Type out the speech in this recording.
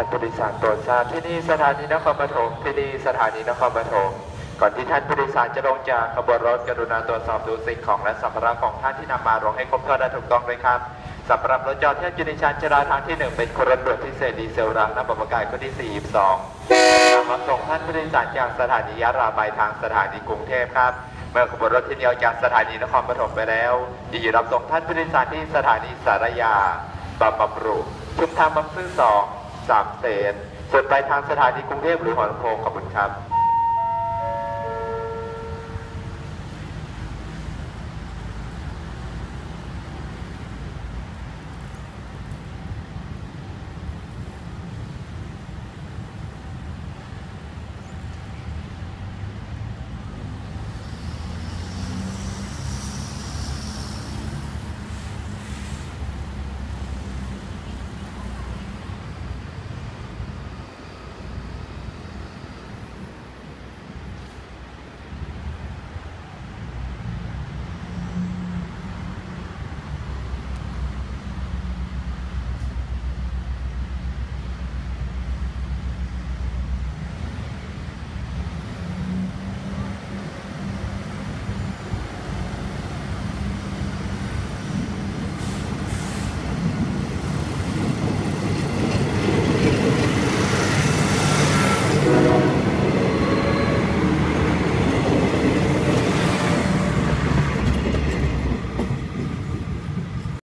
ท่านผู้โดยสารโปรดทราบที่นี่สถานีนครปฐมที่นี่สถานีนครปฐมก่อนที่ท่านผู้โดยสารจะลงจากขบวนรถกรุณาตรวจสอบดูสิ่งของและสัมภาระของท่านที่นำมาลงให้ครบถ้วนและถูกต้องด้วยครับสำหรับรถจอดที่อยู่ในชั้นจราทางที่หนึ่งเป็นคนรถด่วนพิเศษดีเซลรางน้ำประกายคนที่ 42นำรับส่งท่านผู้โดยสารจากสถานียะลาไปทางสถานีกรุงเทพครับเมื่อขบวนรถที่เดียวจากสถานีนครปฐมไปแล้วยินดีรับส่งท่านผู้โดยสารที่สถานีสารยาบางบำรุชุมทางบางซื่อสอง สามเสนส่วนไปทางสถานีกรุงเทพหรือหัวลำโพงขอบคุณครับ